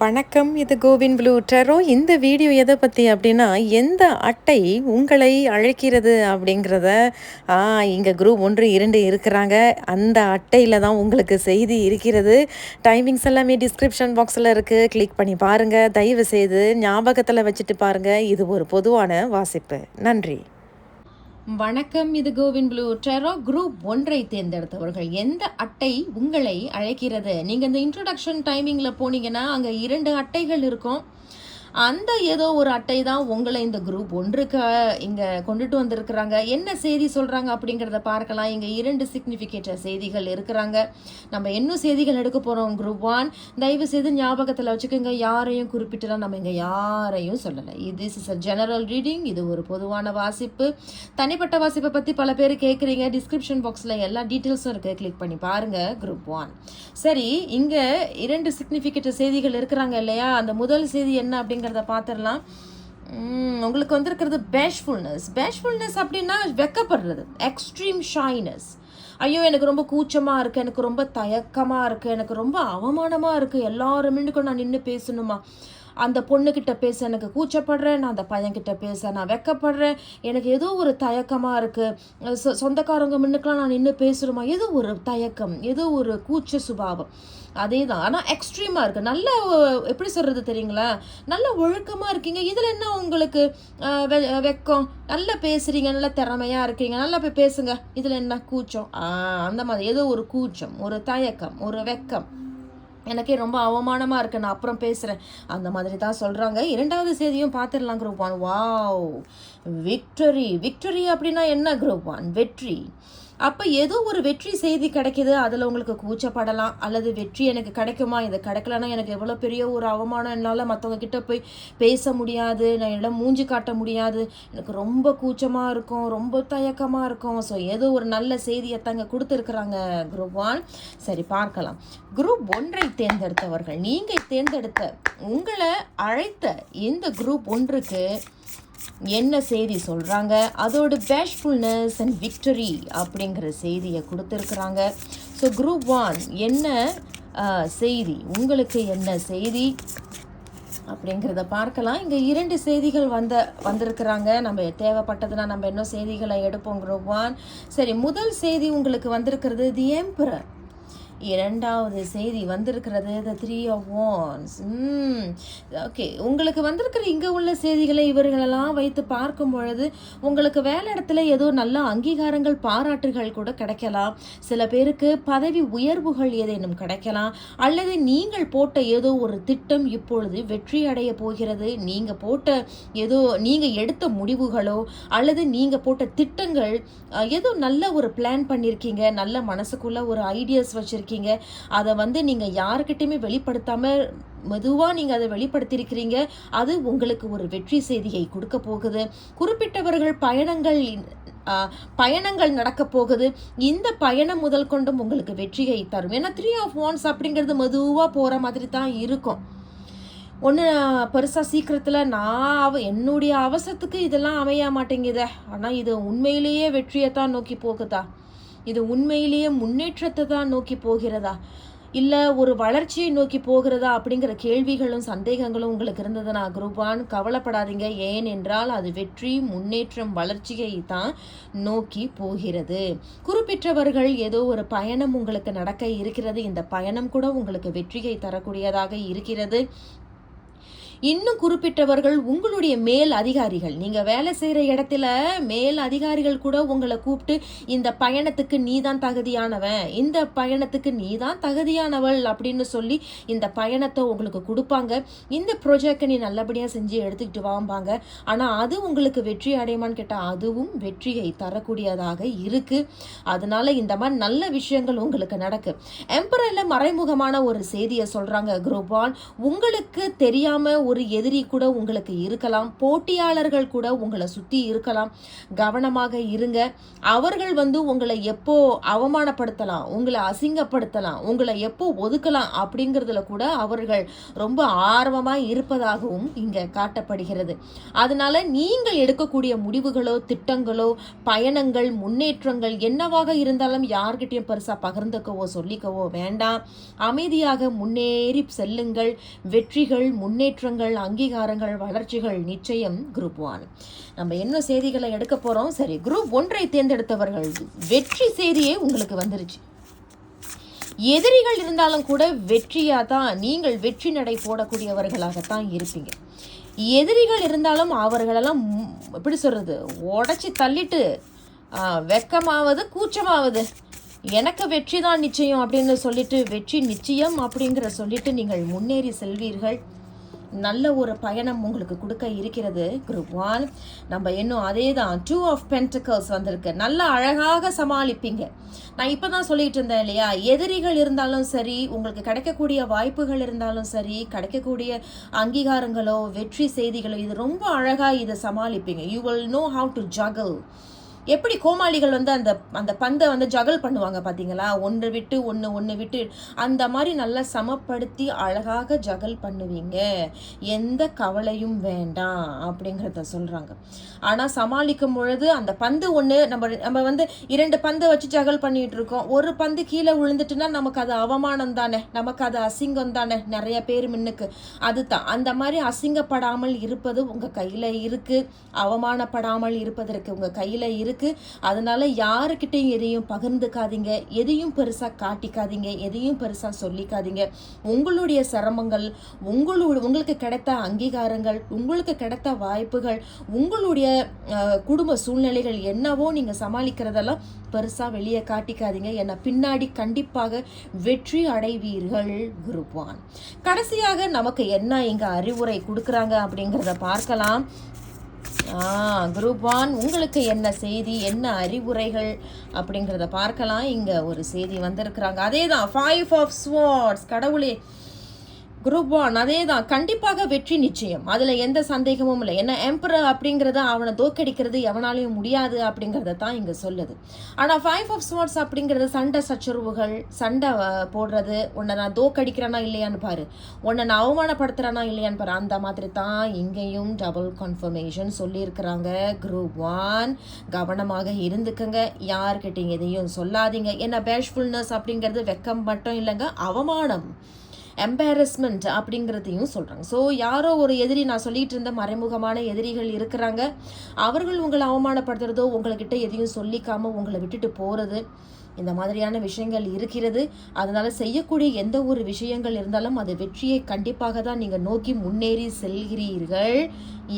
வணக்கம் இது CoWIN blue டெரோ. இந்த வீடியோ எதை பற்றி அப்படின்னா எந்த அட்டை உங்களை அழைக்கிறது அப்படிங்கிறத இங்கே குரூப் ஒன்று இரண்டு இருக்கிறாங்க. அந்த அட்டையில் தான் உங்களுக்கு செய்தி இருக்கிறது. டைமிங்ஸ் எல்லாமே டிஸ்கிரிப்ஷன் பாக்ஸில் இருக்குது கிளிக் பண்ணி பாருங்கள் தயவு செய்து ஞாபகத்தில் வச்சுட்டு பாருங்கள் இது ஒரு பொதுவான வாசிப்பு. நன்றி. வணக்கம் இது கோவின் ப்ளூ டெரோ குரூப் ஒன்றை தேர்ந்தெடுத்தவர்கள். எந்த அட்டை உங்களை அழைக்கிறது? நீங்கள் இந்த இன்ட்ரடக்ஷன் டைமிங்கில் போனீங்கன்னா அங்கே இரண்டு அட்டைகள் இருக்கும். அந்த ஏதோ ஒரு அட்டை தான் உங்களை இந்த குரூப் ஒன்றுக்கு இங்கே கொண்டுட்டு வந்திருக்கிறாங்க. என்ன செய்தி சொல்கிறாங்க அப்படிங்கிறத பார்க்கலாம். இங்கே இரண்டு சிக்னிஃபிகேட்டர் செய்திகள் இருக்கிறாங்க. நம்ம இன்னும் செய்திகள் எடுக்க போகிறோம் குரூப் ஒன் தயவு செய்து ஞாபகத்தில் வச்சுக்கோங்க. யாரையும் குறிப்பிட்டுலாம் நம்ம இங்கே யாரையும் சொல்லலை. இது இஸ் அ ஜெனரல் ரீடிங் இது ஒரு பொதுவான வாசிப்பு. தனிப்பட்ட வாசிப்பை பற்றி பல பேர் கேட்குறீங்க டிஸ்கிரிப்ஷன் பாக்ஸில் எல்லா டீட்டெயில்ஸும் இருக்குது கிளிக் பண்ணி பாருங்கள் குரூப் ஒன் சரி இங்கே இரண்டு சிக்னிஃபிகேட்டர் செய்திகள் இருக்கிறாங்க இல்லையா? அந்த முதல் செய்தி என்ன அப்படிங்கிறத பார்த்துடலாம். உங்களுக்கு வந்திருக்கிறது பேஷ்ஃபுல்னஸ் பேஷ்ஃபுல்னஸ் அப்படின்னா வெக்கப்படுறது. எக்ஸ்ட்ரீம் ஷைனஸ் ஐயோ எனக்கு ரொம்ப கூச்சமாக இருக்குது எனக்கு ரொம்ப தயக்கமாக இருக்குது எனக்கு ரொம்ப அவமானமாக இருக்குது எல்லோரும் முன்னுக்கும் நான் நின்று பேசணுமா? அந்த பொண்ணுக்கிட்ட பேச எனக்கு கூச்சப்படுறேன் நான் அந்த பையன்கிட்ட பேச நான் வெக்கப்படுறேன். எனக்கு ஏதோ ஒரு தயக்கமாக இருக்குது சொ சொந்தக்காரங்க முன்னுக்கெலாம் நான் நின்று பேசணுமா ஏதோ ஒரு தயக்கம் ஏதோ ஒரு கூச்ச சுபாவம். அதே தான் ஆனால் எக்ஸ்ட்ரீமாக இருக்குது நல்ல எப்படி சொல்கிறது தெரியுங்களா? நல்ல ஒழுக்கமாக இருக்கீங்க. இதில் என்ன உங்களுக்கு வெ- வெக்கம்? நல்லா பேசுகிறீங்க நல்லா திறமையாக இருக்கீங்க. நல்லா போய் பேசுங்க. இதில் என்ன கூச்சம்? அந்த மாதிரி. ஏதோ ஒரு கூச்சம் ஒரு தயக்கம் ஒரு வெக்கம். எனக்கே ரொம்ப அவமானமாக இருக்கு. நான் அப்புறம் பேசுகிறேன் அந்த மாதிரி தான் சொல்கிறாங்க இரண்டாவது செய்தியும் பார்த்துடலாம் group one. Wow. Victory. Victory அப்படின்னா என்ன குரூப் ஒன்? வெற்றி. அப்போ ஏதோ ஒரு வெற்றி செய்தி கிடைக்குது அதில் உங்களுக்கு கூச்சப்படலாம் அல்லது வெற்றி எனக்கு கிடைக்குமா இது கிடைக்கலன்னா எனக்கு எவ்வளோ பெரிய ஒரு அவமானம் என்னால் மற்றவங்க கிட்ட போய் பேச முடியாது நான் என்னால் மூஞ்சி காட்ட முடியாது எனக்கு ரொம்ப கூச்சமாக இருக்கும் ரொம்ப தயக்கமாக இருக்கும். ஸோ ஏதோ ஒரு நல்ல செய்தியை தாங்க கொடுத்துருக்குறாங்க குரூப் ஒன் சரி பார்க்கலாம். குரூப் ஒன்றை தேர்ந்தெடுத்தவர்கள் நீங்கள் தேர்ந்தெடுத்த உங்களை அழைத்த இந்த குரூப் ஒன்றுக்கு என்ன செய்தி சொல்கிறாங்க அதோட பேஷ்ஃபுல்னஸ் அண்ட் விக்டரி அப்படிங்கிற செய்தியை கொடுத்துருக்குறாங்க. ஸோ குரூப் ஒன் என்ன செய்தி? உங்களுக்கு என்ன செய்தி? அப்படிங்கிறத பார்க்கலாம். இங்கே இரண்டு செய்திகள் வந்த வந்திருக்கிறாங்க. நம்ம தேவைப்பட்டதுன்னா நம்ம இன்னும் செய்திகளை எடுப்போம் குரூப் ஒன் சரி முதல் செய்தி உங்களுக்கு வந்திருக்கிறது தி எம்பரர் இரண்டாவது செய்தி வந்திருக்கிறது the three of wands okay உங்களுக்கு வந்திருக்கிற இங்கே உள்ள செய்திகளை இவர்களெல்லாம் வைத்து பார்க்கும் பொழுது உங்களுக்கு வேலை இடத்துல ஏதோ நல்ல அங்கீகாரங்கள் பாராட்டுகள் கூட கிடைக்கலாம். சில பேருக்கு பதவி உயர்வுகள் ஏதேனும் கிடைக்கலாம். அல்லது நீங்கள் போட்ட ஏதோ ஒரு திட்டம் இப்பொழுது வெற்றி அடைய போகிறது. நீங்கள் போட்ட ஏதோ நீங்கள் எடுத்த முடிவுகளோ அல்லது நீங்கள் போட்ட திட்டங்கள் ஏதோ நல்ல ஒரு பிளான் பண்ணியிருக்கீங்க நல்ல மனசுக்குள்ள ஒரு ஐடியாஸ் வச்சுருக்கீங்க. அதை வந்து நீங்கள் யாருக்கிட்டையுமே வெளிப்படுத்தாமல் மெதுவாக நீங்கள் அதை வெளிப்படுத்தியிருக்கிறீங்க. அது உங்களுக்கு ஒரு வெற்றி செய்தியை கொடுக்க போகுது. குறிப்பிட்டவர்கள் பயணங்கள் பயணங்கள் நடக்க போகுது. இந்த பயணம் முதல் கொண்டும் உங்களுக்கு வெற்றியை தரும். ஏன்னா த்ரீ ஆஃப் ஒன்ஸ் அப்படிங்கிறது மெதுவாக போகிற மாதிரி தான் இருக்கும். ஒன்று பெருசாக சீக்கிரத்தில் நான் அவ என்னுடைய அவசரத்துக்கு இதெல்லாம் அமைய மாட்டேங்குதே. ஆனால் இது உண்மையிலேயே வெற்றியை தான் நோக்கி போகுதா? இது உண்மையிலேயே முன்னேற்றத்தை தான் நோக்கி போகிறதா? இல்லை ஒரு வளர்ச்சியை நோக்கி போகிறதா அப்படிங்கிற கேள்விகளும் சந்தேகங்களும் உங்களுக்கு இருந்ததுன்னா குரூபான் கவலைப்படாதீங்க. ஏன் என்றால் அது வெற்றி முன்னேற்றம் வளர்ச்சியை தான் நோக்கி போகிறது. குறிப்பிட்டவர்கள் ஏதோ ஒரு பயணம் உங்களுக்கு நடக்க இருக்கிறது. இந்த பயணம் கூட உங்களுக்கு வெற்றியை தரக்கூடியதாக இருக்கிறது. இன்னும் குறிப்பிட்டவர்கள் உங்களுடைய மேல் அதிகாரிகள். நீங்க வேலை செய்யற இடத்துல மேல் அதிகாரிகள் கூட உங்களை கூப்பிட்டு இந்த பயணத்துக்கு நீ தான் தகுதியானவன். இந்த பயணத்துக்கு நீ தான் தகுதியானவள் அப்படின்னு சொல்லி இந்த பயணத்தை உங்களுக்கு கொடுப்பாங்க. இந்த ப்ரொஜெக்டை நீ நல்லபடியாக செஞ்சு எடுத்துக்கிட்டு வாம்பாங்க. ஆனால் அது உங்களுக்கு வெற்றி அடையுமான்னு கேட்டால் அதுவும் வெற்றியை தரக்கூடியதாக இருக்கு. அதனால இந்த மாதிரி நல்ல விஷயங்கள் உங்களுக்கு நடக்கு. எம்பரரில் மறைமுகமான ஒரு செய்தியை சொல்றாங்க குரூபான் உங்களுக்கு தெரியாம ஒரு எதிரி கூட உங்களுக்கு இருக்கலாம் போட்டியாளர்கள் கூட உங்களை சுற்றி இருக்கலாம். கவனமாக இருங்க. அவர்கள் வந்து உங்களை எப்போ அவமானப்படுத்தலாம் உங்களை அசிங்கப்படுத்தலாம் உங்களை எப்போ ஒதுக்கலாம் அப்படிங்கிறதுல கூட அவர்கள் ரொம்ப ஆர்வமாக இருப்பதாகவும் இங்கே காட்டப்படுகிறது. அதனால நீங்கள் எடுக்கக்கூடிய முடிவுகளோ திட்டங்களோ பயணங்கள் முன்னேற்றங்கள் என்னவாக இருந்தாலும் யார்கிட்டையும் பெருசாக பகிர்ந்துக்கவோ சொல்லிக்கவோ வேண்டாம். அமைதியாக முன்னேறி செல்லுங்கள். வெற்றிகள் முன்னேற்றங்கள் அங்கீகாரங்கள் வளர்ச்சிகள் நிச்சயம் குரூப் ஒன் நம்ம என்ன செய்திகளை எடுக்க போகிறோம் சரி குரூப் ஒன்றை தேர்ந்தெடுத்தவர்கள் வெற்றி செய்தியே உங்களுக்கு வந்துருச்சு. எதிரிகள் இருந்தாலும் கூட வெற்றியாக தான் நீங்கள் வெற்றி நடை போடக்கூடியவர்களாகத்தான் இருப்பீங்க. எதிரிகள் இருந்தாலும் அவர்களெல்லாம் எப்படி சொல்கிறது உடச்சி தள்ளிட்டு வெக்கமாவது கூச்சமாவது எனக்கு வெற்றி தான் நிச்சயம் அப்படின்னு சொல்லிட்டு வெற்றி நிச்சயம் அப்படிங்கிற சொல்லிட்டு நீங்கள் முன்னேறி செல்வீர்கள். நல்ல ஒரு பயணம் உங்களுக்கு கொடுக்க இருக்கிறது குரூப் ஒன் நம்ம இன்னும் அதே தான் டூ ஆஃப் பென்டிகல்ஸ் வந்திருக்கு. நல்லா அழகாக சமாளிப்பீங்க. நான் இப்போ தான் சொல்லிட்டு இருந்தேன் இல்லையா எதிரிகள் இருந்தாலும் சரி உங்களுக்கு கிடைக்கக்கூடிய வாய்ப்புகள் இருந்தாலும் சரி கிடைக்கக்கூடிய அங்கீகாரங்களோ வெற்றி செய்திகளோ இது ரொம்ப அழகாக இதை சமாளிப்பீங்க. You will know how to juggle எப்படி கோமாளிகள் வந்து அந்த அந்த பந்தை வந்து ஜகல் பண்ணுவாங்க பார்த்தீங்களா ஒன்று விட்டு ஒன்று ஒன்று விட்டு. அந்த மாதிரி நல்லா சமப்படுத்தி அழகாக ஜகல் பண்ணுவீங்க. எந்த கவலையும் வேண்டாம் அப்படிங்கிறத சொல்கிறாங்க ஆனால் சமாளிக்கும் பொழுது அந்த பந்து ஒன்று நம்ம நம்ம வந்து இரண்டு பந்தை வச்சு ஜகல் பண்ணிகிட்டு இருக்கோம். ஒரு பந்து கீழே விழுந்துட்டுனா நமக்கு அது அவமானம் தானே? நமக்கு அது அசிங்கம் தானே? நிறைய பேர் முன்னுக்கு. அதுதான். அந்த மாதிரி அசிங்கப்படாமல் இருப்பது உங்கள் கையில் இருக்குது அவமானப்படாமல் இருப்பதற்கு உங்கள் கையில் இருக்குது அதனால யாருக்கிட்டையும் எதையும் பகிர்ந்துக்காதீங்க. எதையும் பெருசாக காட்டிக்காதீங்க. எதையும் பெருசாக சொல்லிக்காதீங்க. உங்களுடைய சிரமங்கள் உங்களோட உங்களுக்கு கிடைத்த அங்கீகாரங்கள் உங்களுக்கு கிடைத்த வாய்ப்புகள் உங்களுடைய குடும்ப சூழ்நிலைகள் என்னவோ நீங்கள் சமாளிக்கிறதெல்லாம் பெருசாக வெளியே காட்டிக்காதீங்க. ஏன்னா பின்னாடி கண்டிப்பாக வெற்றி அடைவீர்கள் குருவான். கடைசியாக நமக்கு என்ன இங்கே அறிவுரை கொடுக்குறாங்க அப்படிங்கிறத பார்க்கலாம். குரூப் ஒன் உங்களுக்கு என்ன செய்தி என்ன அறிவுரைகள் அப்படிங்கிறத பார்க்கலாம். இங்கே ஒரு செய்தி வந்திருக்கிறாங்க. அதே தான் ஃபைவ் ஆஃப் ஸ்வார்ட்ஸ் கடவுளே குரூப் ஒன் அதே தான் கண்டிப்பாக வெற்றி நிச்சயம். அதில் எந்த சந்தேகமும் இல்லை. ஏன்னா எம்பரர் அப்படிங்கிறத அவனை தோக்கடிக்கிறது எவனாலையும் முடியாது அப்படிங்கிறத தான் இங்கே சொல்லுது. ஆனால் ஃபைவ் ஆஃப் ஸ்மார்ட்ஸ் அப்படிங்கிறது சண்டை சச்சரவுகள் சண்டை போடுறது உன்னை நான் தோக்கடிக்கிறேனா இல்லையான்னு பாரு. உன்னை நான் அவமானப்படுத்துகிறேனா இல்லையான்னு பாரு. அந்த மாதிரி தான் இங்கேயும் டபுள் கன்ஃபர்மேஷன் சொல்லியிருக்கிறாங்க. குரூப் ஒன் கவனமாக இருந்துக்கங்க. யார்கிட்டையும் எதையும் சொல்லாதீங்க. ஏன்னா பேஷ்ஃபுல்னஸ் அப்படிங்கிறது வெக்கம் மட்டும் இல்லைங்க அவமானம். எம்பாரஸ்மெண்ட் அப்படிங்கிறதையும் சொல்கிறாங்க ஸோ யாரோ ஒரு எதிரி நான் சொல்லிட்டு இருந்த மறைமுகமான எதிரிகள் இருக்கிறாங்க. அவர்கள் உங்களை அவமானப்படுத்துறதோ உங்கள்கிட்ட எதையும் சொல்லிக்காம உங்களை விட்டுட்டு போகிறது இந்த மாதிரியான விஷயங்கள் இருக்கிறது. அதனால் செய்யக்கூடிய எந்த ஒரு விஷயங்கள் இருந்தாலும் அது வெற்றியை கண்டிப்பாக தான் நீங்கள் நோக்கி முன்னேறி செல்கிறீர்கள்.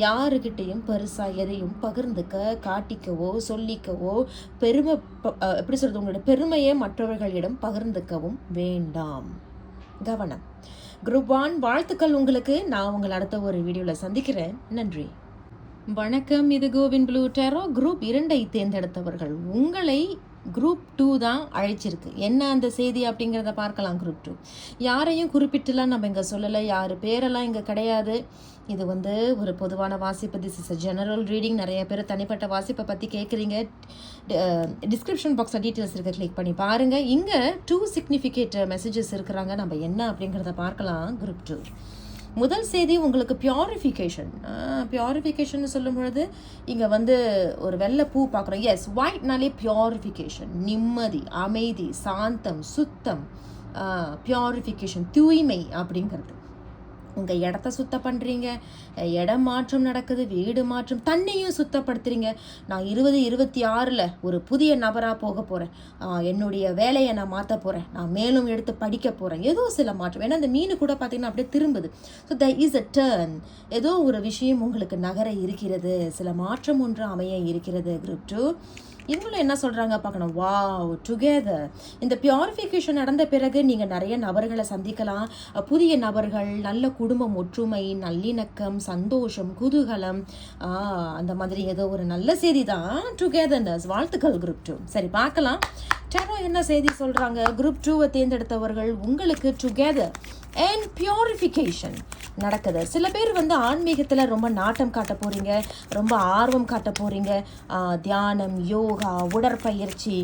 யாருக்கிட்டையும் பெருசாக எதையும் பகிர்ந்துக்க காட்டிக்கவோ சொல்லிக்கவோ பெருமை எப்படி சொல்கிறது உங்களோட பெருமையை மற்றவர்களிடம் பகிர்ந்துக்கவும் வேண்டாம். கவனம். குரூப் ஒன் வாழ்த்துக்கள் உங்களுக்கு. நான் உங்களை அடுத்த ஒரு வீடியோவில் சந்திக்கிறேன். நன்றி. வணக்கம் இது கோவின் ப்ளூ டேரோ. குரூப் இரண்டை தேர்ந்தெடுத்தவர்கள் உங்களை குரூப் டூ தான் அழைச்சிருக்கு. என்ன அந்த செய்தி அப்படிங்கிறத பார்க்கலாம் குரூப் டூ யாரையும் குறிப்பிட்டுலாம் நம்ம இங்கே சொல்லலை. யார் பேரெல்லாம் இங்கே கிடையாது. இது வந்து ஒரு பொதுவான வாசிப்பு. திஸ் இஸ் ஜெனரல் ரீடிங் நிறைய பேர் தனிப்பட்ட வாசிப்பை பற்றி கேட்குறீங்க டிஸ்கிரிப்ஷன் பாக்ஸில் டீட்டெயில்ஸ் இருக்க. கிளிக் பண்ணி பாருங்கள் இங்கே டூ சிக்னிஃபிகேட் மெசேஜஸ் இருக்கிறாங்க. நம்ம என்ன அப்படிங்கிறத பார்க்கலாம் குரூப் டூ முதல் செய்தி உங்களுக்கு பியூரிஃபிகேஷன் பியூரிஃபிகேஷன் சொல்லும் பொழுது இங்கே வந்து ஒரு வெள்ளை பூ பார்க்குறோம். எஸ் ஒயிட்னாலே பியூரிஃபிகேஷன் நிம்மதி அமைதி சாந்தம் சுத்தம். பியூரிஃபிகேஷன் தூய்மை அப்படிங்கிறது. உங்கள் இடத்த சுத்தம் பண்ணுறீங்க இடம் மாற்றம் நடக்குது வீடு மாற்றம் தண்ணியும் சுத்தப்படுத்துறீங்க. நான் இருபது இருபத்தி ஆறில் ஒரு புதிய நபராக போக போகிறேன் என்னுடைய வேலையை நான் மாற்ற போகிறேன் நான் மேலும் எடுத்து படிக்க போகிறேன் ஏதோ சில மாற்றம். ஏன்னா அந்த மீன் கூட பார்த்தீங்கன்னா அப்படியே திரும்புது. So the is a turn ஏதோ ஒரு விஷயம் உங்களுக்கு நகர இருக்கிறது. சில மாற்றம் ஒன்று அமைய இருக்கிறது. குரூப் டூ இவங்களும் என்ன சொல்கிறாங்க பார்க்கணும். வாவ் டுகெதர் இந்த பியூரிஃபிகேஷன் நடந்த பிறகு நீங்கள் நிறைய நபர்களை சந்திக்கலாம். புதிய நபர்கள் நல்ல குடும்பம் ஒற்றுமை நல்லிணக்கம் சந்தோஷம் குதூகலம். ஆஹ் அந்த மாதிரி ஏதோ ஒரு நல்ல செய்தி தான். டுகெதர்னஸ் வாழ்த்துக்கள் குரூப் டூ சரி பார்க்கலாம். டெரோ என்ன செய்தி சொல்கிறாங்க குரூப் டூவை தேர்ந்தெடுத்தவர்கள் உங்களுக்கு டுகெதர் அண்ட் பியூரிஃபிகேஷன் நடக்குது. சில பேர் வந்து ஆன்மீகத்தில் ரொம்ப நாட்டம் காட்ட போகிறீங்க ரொம்ப ஆர்வம் காட்ட போகிறீங்க தியானம் யோகா உடற்பயிற்சி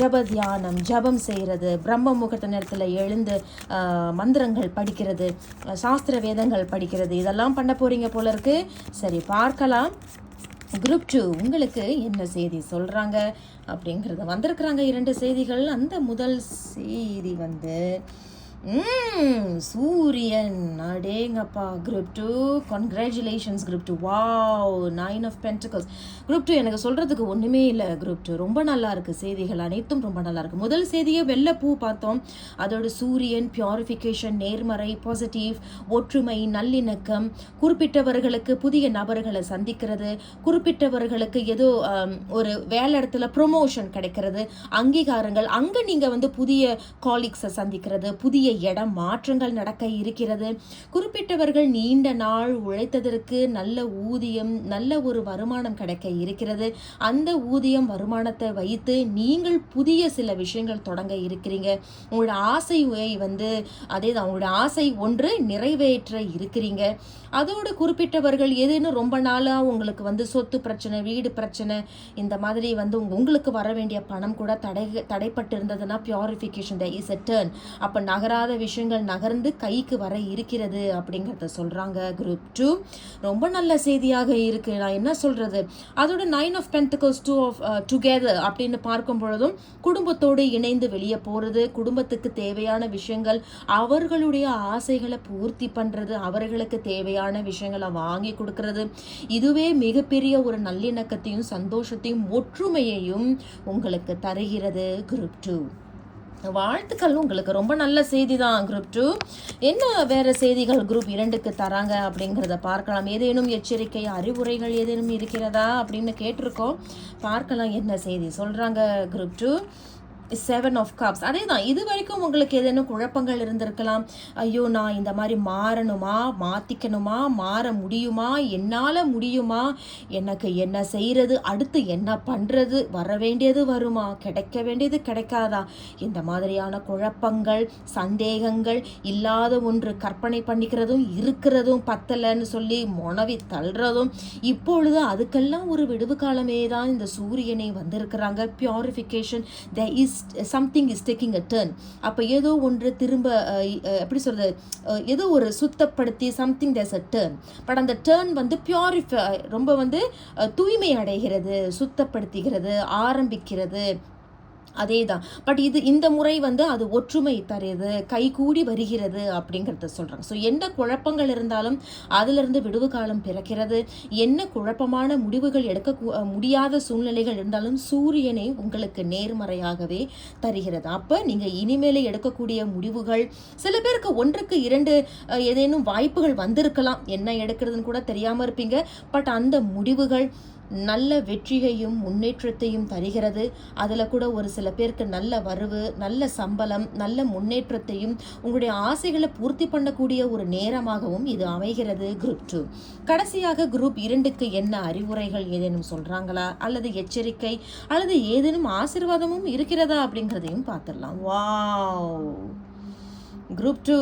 ஜப தியானம் ஜபம் செய்கிறது பிரம்ம முகூர்த்த நேரத்தில் எழுந்து மந்திரங்கள் படிக்கிறது சாஸ்திர வேதங்கள் படிக்கிறது. இதெல்லாம் பண்ண போகிறீங்க போல இருக்கு. சரி பார்க்கலாம். குரூப் டூ உங்களுக்கு என்ன செய்தி சொல்கிறாங்க அப்படிங்கிறது வந்திருக்கிறாங்க இரண்டு செய்திகள். அந்த முதல் செய்தி வந்து சூரியன். அடேங்கப்பா. Group two congratulations group two wow nine of pentacles group two எனக்கு சொல்கிறதுக்கு ஒன்றுமே இல்லை குரூப் டூ ரொம்ப நல்லா இருக்குது செய்திகள் அனைத்தும் ரொம்ப நல்லா இருக்குது முதல் செய்தியை பூ பார்த்தோம். அதோட சூரியன் பியூரிஃபிகேஷன் நேர்மறை பாசிட்டிவ் ஒற்றுமை நல்லிணக்கம். குறிப்பிட்டவர்களுக்கு புதிய நபர்களை சந்திக்கிறது. குறிப்பிட்டவர்களுக்கு ஏதோ ஒரு வேலை இடத்துல ப்ரொமோஷன் கிடைக்கிறது. அங்கீகாரங்கள். அங்கே நீங்கள் வந்து புதிய காலிக்ஸை சந்திக்கிறது. புதிய இடம் மாற்றங்கள் நடக்க இருக்கிறது. குறிப்பிட்டவர்கள் நீண்ட நாள் உழைத்ததற்கு நல்ல ஊதியம் நல்ல ஒரு வருமானம் கிடைக்க இருக்கிறது. அந்த ஊதியம் வருமானத்தை வைத்து நீங்கள் புதிய சில விஷயங்கள் தொடங்க இருக்கிறீங்க. உங்களோட ஆசை வந்து அதே தான் உங்களோட ஆசை ஒன்று நிறைவேற்ற இருக்கிறீங்க. அதோடு குறிப்பிட்டவர்கள் ஏதேனும் ரொம்ப நாளாக உங்களுக்கு வந்து சொத்து பிரச்சனை வீடு பிரச்சனை இந்த மாதிரி வந்து உங்களுக்கு வர வேண்டிய பணம் கூட தடை தடைப்பட்டு இருந்ததுன்னா purification the is a turn அப்போ நகராத விஷயங்கள் நகர்ந்து கைக்கு வர இருக்கிறது அப்படிங்கிறத சொல்கிறாங்க குரூப் டூ ரொம்ப நல்ல செய்தியாக இருக்குது நான் என்ன சொல்கிறது அதோட nine of pentacles two of together அப்படின்னு பார்க்கும் பொழுதும் குடும்பத்தோடு இணைந்து வெளியே போகிறது குடும்பத்துக்கு தேவையான விஷயங்கள் அவர்களுடைய ஆசைகளை பூர்த்தி பண்ணுறது அவர்களுக்கு தேவையான விஷயங்களை வாங்கி கொடுக்கறது. இதுவே மிகப்பெரிய ஒரு நல்லிணக்கத்தையும் சந்தோஷத்தையும் ஒற்றுமையையும் உங்களுக்கு தருகிறது குரூப் டூ வாழ்த்துக்கள் உங்களுக்கு ரொம்ப நல்ல செய்தி தான் குரூப் டூ என்ன வேறு செய்திகள் குரூப் இரண்டுக்கு தராங்க அப்படிங்கிறத பார்க்கலாம். ஏதேனும் எச்சரிக்கை அறிவுரைகள் ஏதேனும் இருக்கிறதா அப்படின்னு கேட்டிருக்கோம். பார்க்கலாம் என்ன செய்தி சொல்கிறாங்க group two seven of cups அதே தான் இது வரைக்கும் உங்களுக்கு ஏதேனும் குழப்பங்கள் இருந்திருக்கலாம். ஐயோ நான் இந்த மாதிரி மாறணுமா? மாற்றிக்கணுமா மாற முடியுமா? என்னால் முடியுமா? எனக்கு என்ன செய்கிறது அடுத்து என்ன பண்ணுறது வர வேண்டியது வருமா? கிடைக்க வேண்டியது கிடைக்காதா? இந்த மாதிரியான குழப்பங்கள் சந்தேகங்கள் இல்லாத ஒன்று கற்பனை பண்ணிக்கிறதும் இருக்கிறதும் பத்தலைன்னு சொல்லி முனவி தள்ளுறதும் இப்பொழுது அதுக்கெல்லாம் ஒரு விடுவு காலமே தான் இந்த சூரியனை வந்திருக்கிறாங்க. Purification the is something is taking a turn அப்போ ஏதோ ஒன்று திரும்ப எப்படி சொல்கிறது ஏதோ ஒரு சுத்தப்படுத்தி something takes a turn but அந்த டேர்ன் வந்து பியூரிஃபை ரொம்ப வந்து தூய்மை அடைகிறது சுத்தப்படுத்துகிறது ஆரம்பிக்கிறது. அதே தான் பட் இது இந்த முறை வந்து அது ஒற்றுமை தருது கைகூடி வருகிறது அப்படிங்கிறத சொல்கிறாங்க ஸோ என்ன குழப்பங்கள் இருந்தாலும் அதிலிருந்து விடுவு காலம் பிறக்கிறது. என்ன குழப்பமான முடிவுகள் எடுக்க முடியாத சூழ்நிலைகள் இருந்தாலும் சூரியனை உங்களுக்கு நேர்மறையாகவே தருகிறது. அப்போ நீங்கள் இனிமேல எடுக்கக்கூடிய முடிவுகள் சில பேருக்கு ஒன்றுக்கு இரண்டு ஏதேனும் வாய்ப்புகள் வந்திருக்கலாம். என்ன எடுக்கிறதுன்னு கூட தெரியாமல் இருப்பீங்க. பட் அந்த முடிவுகள் நல்ல வெற்றியையும் முன்னேற்றத்தையும் தருகிறது. அதில் கூட ஒரு சில பேருக்கு நல்ல வரவு நல்ல சம்பளம் நல்ல முன்னேற்றத்தையும் உங்களுடைய ஆசைகளை பூர்த்தி பண்ணக்கூடிய ஒரு நேரமாகவும் இது அமைகிறது குரூப் டூ கடைசியாக குரூப் இரண்டுக்கு என்ன அறிவுரைகள் ஏதேனும் சொல்கிறாங்களா அல்லது எச்சரிக்கை அல்லது ஏதேனும் ஆசீர்வாதமும் இருக்கிறதா அப்படிங்கிறதையும் பார்த்துடலாம். வாவ் குரூப் டூ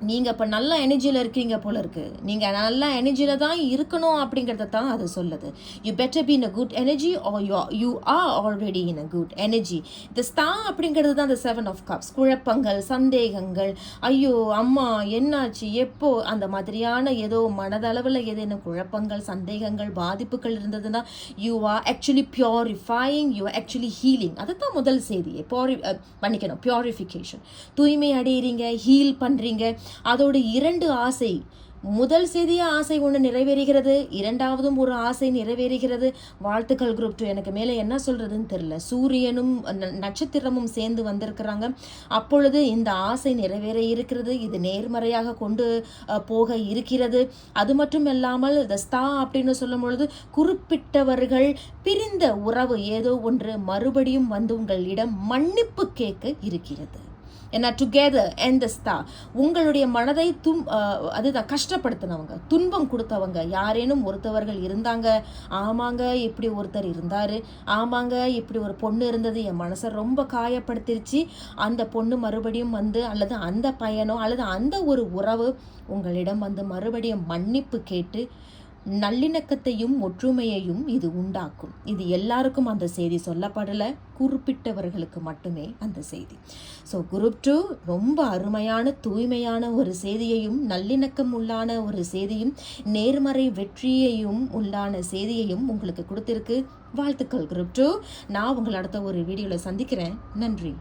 நீங்கள் இப்போ நல்ல எனர்ஜியில் இருக்கீங்க போல இருக்குது நீங்கள் நல்ல எனர்ஜியில் தான் இருக்கணும் அப்படிங்கிறத தான் அது சொல்லுது. You better be in a good energy or you you are already in a good energy இந்த தான் அப்படிங்கிறது தான் அந்த செவன் ஆஃப் கப்ஸ் குழப்பங்கள் சந்தேகங்கள் ஐயோ அம்மா என்னாச்சு எப்போ அந்த மாதிரியான ஏதோ மனதளவில் ஏதேனும் குழப்பங்கள் சந்தேகங்கள் பாதிப்புகள் இருந்ததுன்னா you are actually purifying you are actually healing அதுதான் முதல் செய்தியை பியூரி பண்ணிக்கணும் பியூரிஃபிகேஷன் தூய்மை அடையிறீங்க ஹீல் பண்ணுறீங்க அதோடு இரண்டு ஆசை. முதல் செய்திய ஆசை ஒன்று நிறைவேறுகிறது இரண்டாவதும் ஒரு ஆசை நிறைவேறுகிறது. வாழ்த்துக்கள் குரூப் டூ எனக்கு மேலே என்ன சொல்கிறதுன்னு தெரில சூரியனும் ந- நட்சத்திரமும் சேர்ந்து வந்திருக்கிறாங்க. அப்பொழுது இந்த ஆசை நிறைவேற இருக்கிறது. இது நேர்மறையாக கொண்டு போக இருக்கிறது. அது மட்டும் இல்லாமல் த ஸ்தா அப்படின்னு சொல்லும் பொழுது குறிப்பிட்டவர்கள் பிரிந்த உறவு ஏதோ ஒன்று மறுபடியும் வந்து உங்களிடம் மன்னிப்பு கேட்க இருக்கிறது. ஏன்னா டுகெதர் அண்ட் த ஸ்டார் உங்களுடைய மனதை தும் அதுதான் கஷ்டப்படுத்தினவங்க துன்பம் கொடுத்தவங்க யாரேனும் ஒருத்தவர்கள் இருந்தாங்க ஆமாங்க இப்படி ஒருத்தர் இருந்தார் ஆமாங்க இப்படி ஒரு பொண்ணு இருந்தது என் மனசை ரொம்ப காயப்படுத்திருச்சு அந்த பொண்ணு மறுபடியும் வந்து அல்லது அந்த பையனோ அல்லது அந்த ஒரு உறவு உங்களிடம் வந்து மறுபடியும் மன்னிப்பு கேட்டு நல்லிணக்கத்தையும் ஒற்றுமையையும் இது உண்டாக்கும். இது எல்லாருக்கும் அந்த செய்தி சொல்லப்படலை. குறிப்பிட்டவர்களுக்கு மட்டுமே அந்த செய்தி. ஸோ குரூப் டூ ரொம்ப அருமையான தூய்மையான ஒரு செய்தியையும் நல்லிணக்கம் உள்ளான ஒரு செய்தியும் நேர்மறை வெற்றியையும் உள்ளான செய்தியையும் உங்களுக்கு கொடுத்துருக்கு. வாழ்த்துக்கள் குரூப் டூ நான் உங்களை அடுத்த ஒரு வீடியோவில் சந்திக்கிறேன். நன்றி.